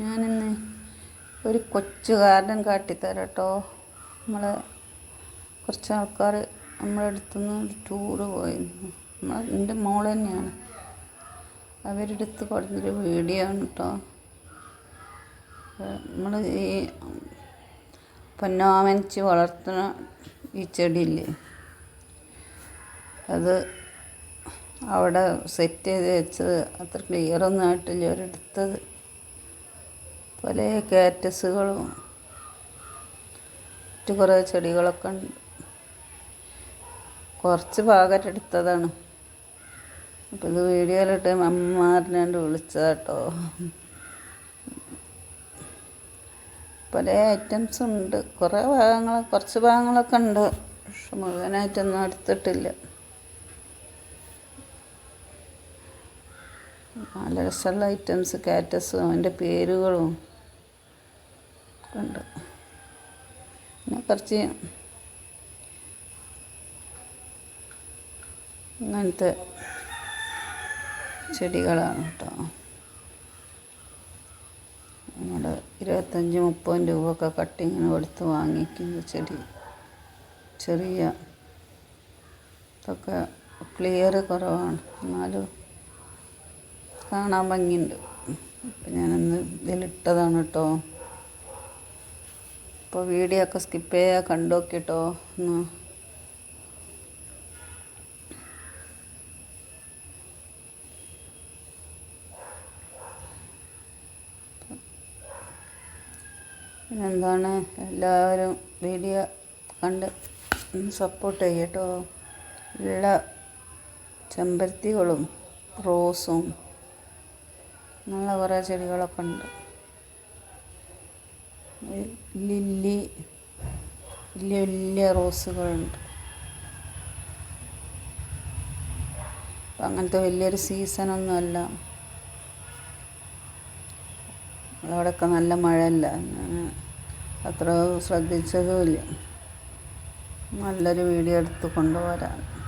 ഞാനിന്ന് ഒരു കൊച്ചു ഗാർഡൻ കാട്ടിത്തരാം കേട്ടോ നമ്മൾ കുറച്ച് ആൾക്കാർ നമ്മുടെ അടുത്തുനിന്ന് ഒരു ടൂറ് പോയിരുന്നു. നമ്മളെ എന്റെ മോൾ തന്നെയാണ്. അവരുടെ അടുത്ത് കൊടുത്തൊരു വീഡിയോ ആണ് കേട്ടോ നമ്മൾ ഈ പൊന്നാമനിച്ച് വളർത്തുന്ന ഈ ചെടിയില്ലേ? അത് അവിടെ സെറ്റ് ചെയ്ത് വെച്ചത് അത്ര ക്ലിയറൊന്നും ആയിട്ടില്ല. അവരെടുത്തത് പല കാറ്റസുകളും മറ്റു കുറേ ചെടികളൊക്കെ ഉണ്ട്. കുറച്ച് ഭാഗം എടുത്തതാണ്. അപ്പം ഇത് വീഡിയോയിലിട്ട് അമ്മമാരിനാണ്ട് വിളിച്ചതാട്ടോ പല ഐറ്റംസ് ഉണ്ട്. കുറേ ഭാഗങ്ങൾ കുറച്ച് ഭാഗങ്ങളൊക്കെ ഉണ്ട്. പക്ഷെ മുഴുവനായിട്ടൊന്നും എടുത്തിട്ടില്ല. നല്ല രസമുള്ള ഐറ്റംസ് കാറ്റസും അതിന്റെ പേരുകളും. ഉണ്ട്. പിന്നെ കുറച്ച് ഇങ്ങനത്തെ ചെടികളാണ് കേട്ടോ. നമ്മുടെ ഇരുപത്തഞ്ച് മുപ്പത് രൂപയൊക്കെ കട്ടിങ്ങിന് കൊടുത്ത് വാങ്ങിക്കുന്ന ചെടി. ചെറിയ ഇതൊക്കെ ക്ലിയർ കുറവാണ്. എന്നാലും കാണാൻ ഭംഗിയുണ്ട്. അപ്പം ഞാനന്ന് ഇതിലിട്ടതാണ് കേട്ടോ. അപ്പോൾ വീഡിയോ ഒക്കെ സ്കിപ്പ് ചെയ്യാൻ കണ്ടു നോക്കിട്ടോ ഒന്ന്. പിന്നെന്താണ്? എല്ലാവരും വീഡിയോ കണ്ട് സപ്പോർട്ട് ചെയ്യട്ടോ. ഉള്ള ചെമ്പരത്തികളും റോസും നല്ല കുറേ ചെടികളൊക്കെ ഉണ്ട്. ലില്ലി വലിയ വലിയ റോസുകളുണ്ട്. അപ്പം അങ്ങനത്തെ വലിയൊരു സീസണൊന്നുമല്ല. അവിടെയൊക്കെ നല്ല മഴയല്ല. അത്ര ശ്രദ്ധിച്ചതുമില്ല. നല്ലൊരു വീഡിയോ എടുത്ത് കൊണ്ടുവരാൻ.